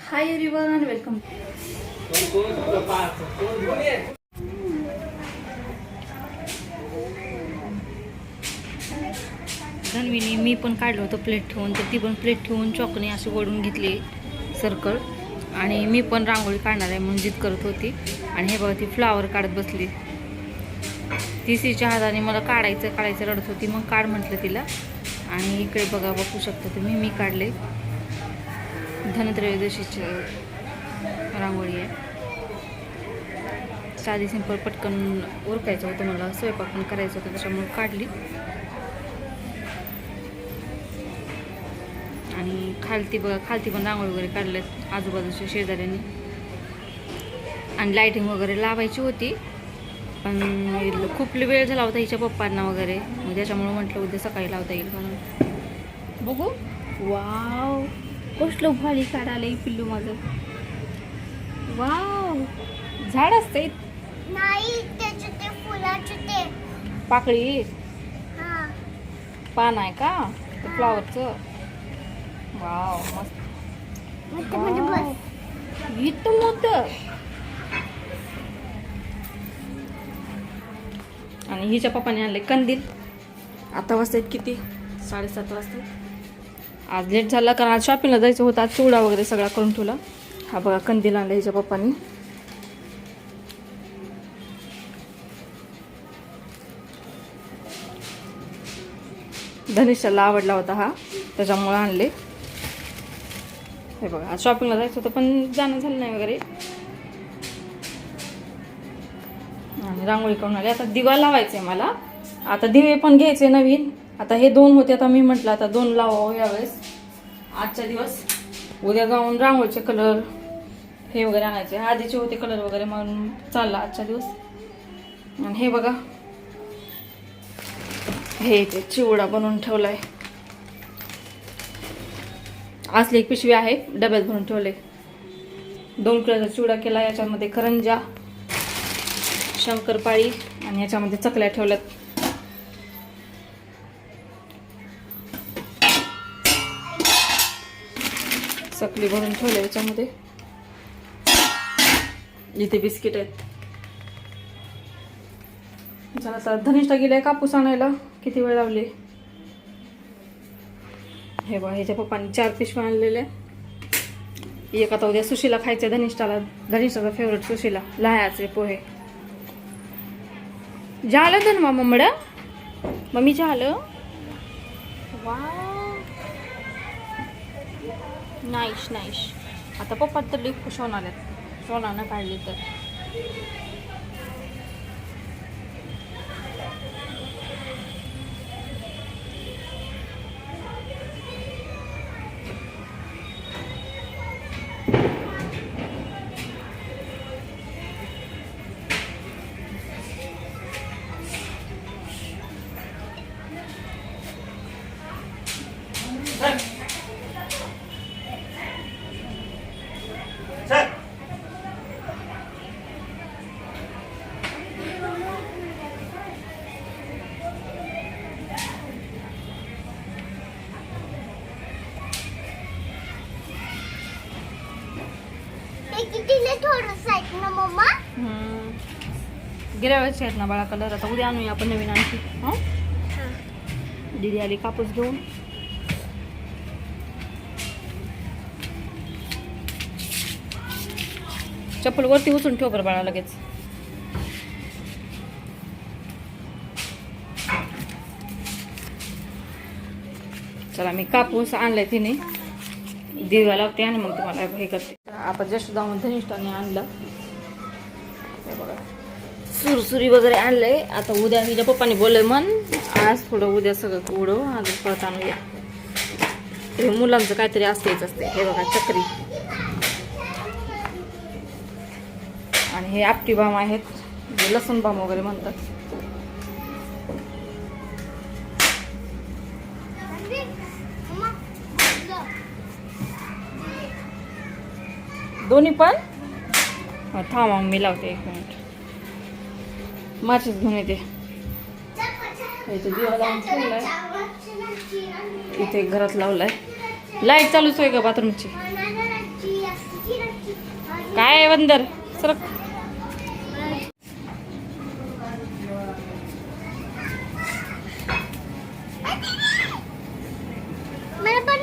Hi everyone welcome धन्वीने मी पण काढलं होतं प्लेट ठेवून तर ती पण प्लेट ठेवून चॉकने अशी ओढून घेतली सर्कल आणि मी पण रांगोळी काढणार आहे म्हणून जिद करत होती. आणि हे बघा ती फ्लावर काढत बसली. ती तिच्या हाताने मला काढायचं काढायचं रडत होती. मग काढ म्हटलं तिला. आणि इकडे बघा बघू शकता तुम्ही मी काढले. धनत्रयोदशीची रांगोळी आहे. साधी सिंपल पटकन उरकायचं होतं मला स्वयंपाक पण करायचं होतं त्याच्यामुळे काढली. आणि खालती बघा खालती पण रांगोळी वगैरे काढल्यात आजूबाजूच्या शेजाऱ्यांनी. आणि लाईटिंग वगैरे लावायची होती पण खूप वेळ झाला होता हिच्या पप्पांना वगैरे. मग त्याच्यामुळे म्हटलं उद्या सकाळी लावता येईल म्हणून. बघू. वाव कसलं भारी काढायला पिल्लू माझं. वाव झाड असते नाही त्याचे ते फुलाचे ते. पाकळी? हा. पान आहे का? ते फ्लॉवरचं? वाव मस्त. बस. इथं मोठं आणि हिच्या पप्पाने आणले कंदील. आता वाजतायत किती? साडेसात वाजता आज लेट झाला कारण आज शॉपिंगला जायचं होतं. आज चिवडा वगैरे सगळा करून ठेवला. हा बघा कंदील आणला हिच्या पप्पानी. धनिष्ठाला आवडला होता हा त्याच्यामुळं आणले. हे बघा आज शॉपिंगला जायचं होतं पण जाणं झालं नाही वगैरे. आणि रांगोळी करून आली. आता दिवा लावायचे आहे मला. आता दिवे पण घ्यायचे नवीन. आता हे दोन होते आता मी म्हटलं आता दोन लावावं यावेळेस. आजच्या दिवस. उद्या जाऊन रांगोळीचे कलर हे वगैरे आणायचे. आधीचे होते कलर वगैरे म्हणून चालला आजच्या दिवस. आणि हे बघा. हे ते चिवडा बनवून ठेवलाय. असली एक पिशवी आहे डब्यात भरून ठेवले. दोन किलोचा चिवडा केला याच्यामध्ये करंजा शंकरपाळी आणि याच्यामध्ये चकल्या ठेवल्यात. चकली भरून ठेवल्या याच्यामध्ये. इथे बिस्किट आहेत. चला आता धनिष्ठा गेलाय कापूस आणायला. किती वेळ लावली? हे बा ह्याच्या पप्पांनी चार पिशव्या आणलेल्या एक आता उद्या सुशीला खायचं धनिष्ठाला. धनिष्ठाचा फेवरेट सुशीला. लहायाचे पोहे. झालं तर ना मम्मड मम्मी झालं? वा नाईश नाईश आता पप्पा तर लई खुश होणार आहेत. सोनानं काढली तर हे गेल्या वेळेस आहेत ना बाळा कलर आता उद्या आणूया आपण नवीन आणखी. हां. दिदी आली कापूस घेऊन. चप्पल वरती उचलून ठेव बरं बाळा लगेच. चला मी कापूस आणलाय तिने. दिवा लावते आणि मग तुम्हाला हे करते. आपण जस्ट जाऊन धनिष्ठाने आणलं. हे बघा. सुरसुरी वगैरे आणलंय. आता उद्या हिच्या पप्पाने बोलले मन आज थोडं उद्या सगळं उडव आज परत आणूया हे मुलांचं काहीतरी असतेच असते हे बघा चक्री. आणि हे आपटी बाम आहेत. लसूण बाम वगैरे म्हणतात. दोन्ही पण? हा, थांबा मी लावते एक मिनिट. माचीस घेऊन येते. इथे घरात लावलाय. लाइट चालूच आहे का बाथरूमची. काय आहे बंदर? सरक मला पण